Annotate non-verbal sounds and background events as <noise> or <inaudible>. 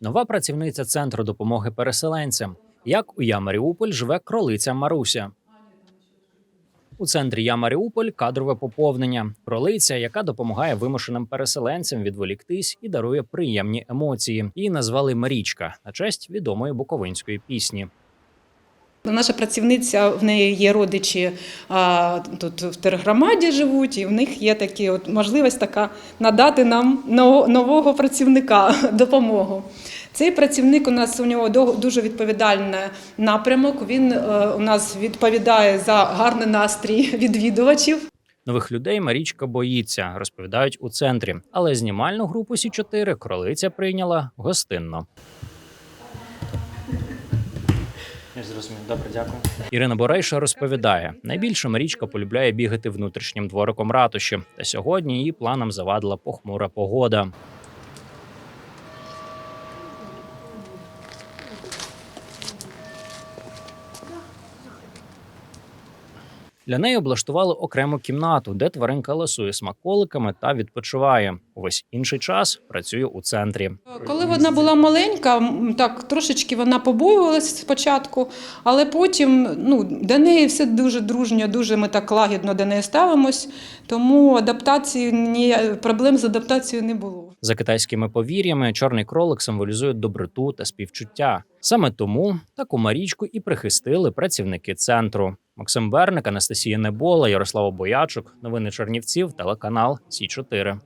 Нова працівниця центру допомоги переселенцям. Як у Я Маріуполь живе кролиця Маруся. У центрі Я Маріуполь кадрове поповнення. Кролиця, яка допомагає вимушеним переселенцям відволіктись і дарує приємні емоції. Її назвали Марічка на честь відомої буковинської пісні. Наша працівниця, в неї є родичі а, тут в тергромаді живуть, і в них є такі от можливість така надати нам нового працівника <laughs> допомогу. Цей працівник у нас у нього дуже відповідальний напрямок. Він е, у нас відповідає за гарний настрій <laughs> відвідувачів. Нових людей Марічка боїться, розповідають у центрі. Але знімальну групу Сі 4 кролиця прийняла гостинно. Я зрозумів. Добре, дякую. Ірина Борейша розповідає: найбільше Марічка полюбляє бігати внутрішнім двориком ратуші. Та сьогодні її планам завадила похмура погода. Для неї облаштували окрему кімнату, де тваринка ласує смаколиками та відпочиває. Увесь інший час працює у центрі. Коли вона була маленька, так трошечки вона побоювалася спочатку, але потім ну, до неї все дуже дружньо, дуже ми так лагідно до неї ставимось, тому адаптації ні, проблем з адаптацією не було. За китайськими повір'ями, чорний кролик символізує доброту та співчуття. Саме тому таку Марічку і прихистили працівники центру. Максим Берник, Анастасія Небола, Ярослава Боячук. Новини Чернівців, телеканал Сі 4